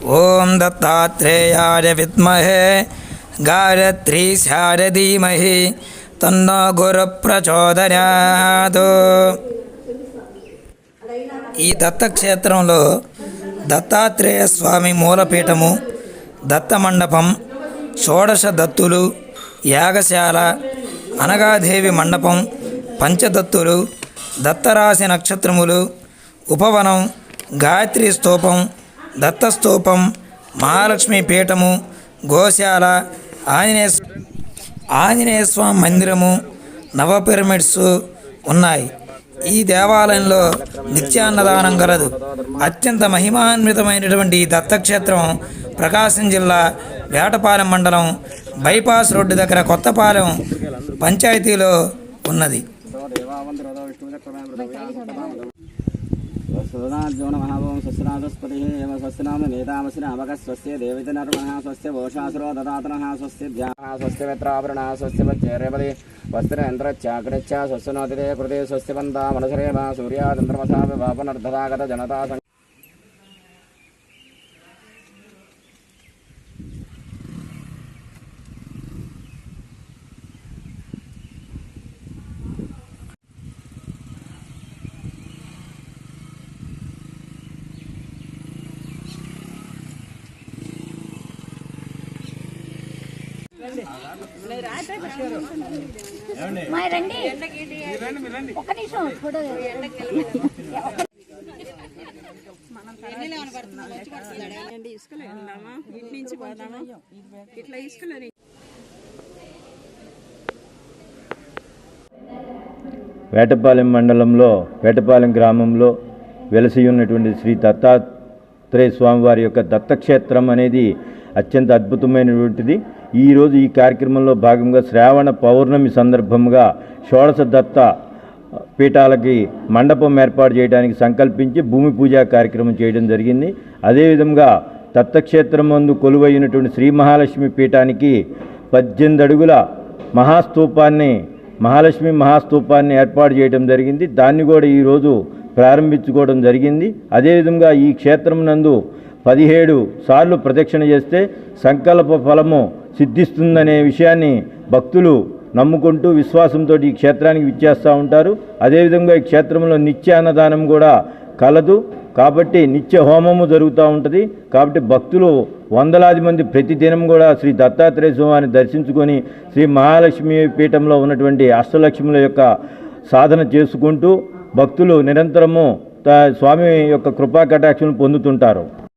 ఓం దత్తాత్రేయాయ విద్మహే గాయత్రీ శారదీమహి తన్నో గురు ప్రచోదయాత్. ఈ దత్తక్షేత్రంలో దత్తాత్రేయ స్వామి మూలపీఠము దత్త మండపం షోడశ దత్తులు యాగశాల అనగాదేవి మండపం పంచదత్తులు దత్తరాశి నక్షత్రములు ఉపవనం గాయత్రి స్తూపం దత్తస్తూపం మహాలక్ష్మి పీఠము గోశాల ఆంజనేయ ఆంజనేయ స్వామి మందిరము నవ పిరమిడ్స్ ఉన్నాయి. ఈ దేవాలయంలో నిత్యాన్నదానం కలదు అత్యంత మహిమాన్వితమైనటువంటి ఈ దత్తక్షేత్రం ప్రకాశం జిల్లా వేటపాలెం మండలం బైపాస్ రోడ్డు దగ్గర కొత్తపాలెం పంచాయతీలో ఉన్నది. सूर्णार्जुनमहावों सस्रातस्पतिः एव स्वस्य नाम नेतामसिनामकः स्वस्य देवितनर्मः स्वस्य वोषासुरो ददातनः स्वस्य ध्यानः स्वस्य मित्राभरणः स्वस्य वच्चैर्यपदे రండి. ఒక నిమిషం ఫోటో అండి ఇసుకలో వెళ్దామా ఇటు నుంచి పోదామా ఇట్లా ఇసుకలో వేటపాలెం మండలంలో వేటపాలెం గ్రామంలో వెలసి ఉన్నటువంటి శ్రీ దత్తాత్రేయ స్వామివారి యొక్క దత్తక్షేత్రం అనేది అత్యంత అద్భుతమైనటువంటిది. ఈరోజు ఈ కార్యక్రమంలో భాగంగా శ్రావణ పౌర్ణమి సందర్భంగా షోడశ దత్త పీఠాలకి మండపం ఏర్పాటు చేయడానికి సంకల్పించి భూమి పూజా కార్యక్రమం చేయడం జరిగింది. అదేవిధంగా దత్తక్షేత్రం నందు కొలువైనటువంటి శ్రీ మహాలక్ష్మి పీఠానికి పద్దెనిమిది అడుగుల మహాస్తూపాన్ని మహాలక్ష్మి మహాస్తూపాన్ని ఏర్పాటు చేయడం జరిగింది. దాన్ని కూడా ఈరోజు ప్రారంభించుకోవడం జరిగింది. అదేవిధంగా ఈ క్షేత్రం నందు పదిహేడు సార్లు ప్రదక్షిణ చేస్తే సంకల్ప ఫలము సిద్ధిస్తుందనే విషయాన్ని భక్తులు నమ్ముకుంటూ విశ్వాసంతో ఈ క్షేత్రానికి విచ్చేస్తూ ఉంటారు. అదేవిధంగా ఈ క్షేత్రంలో నిత్య అన్నదానం కూడా కలదు. కాబట్టి నిత్య హోమము జరుగుతూ ఉంటుంది. కాబట్టి భక్తులు వందలాది మంది ప్రతిదినం కూడా శ్రీ దత్తాత్రేయ స్వామిని దర్శించుకొని శ్రీ మహాలక్ష్మి పీఠంలో ఉన్నటువంటి అష్టలక్ష్ముల యొక్క సాధన చేసుకుంటూ భక్తులు నిరంతరము త- స్వామి యొక్క కృపా కటాక్షను పొందుతుంటారు.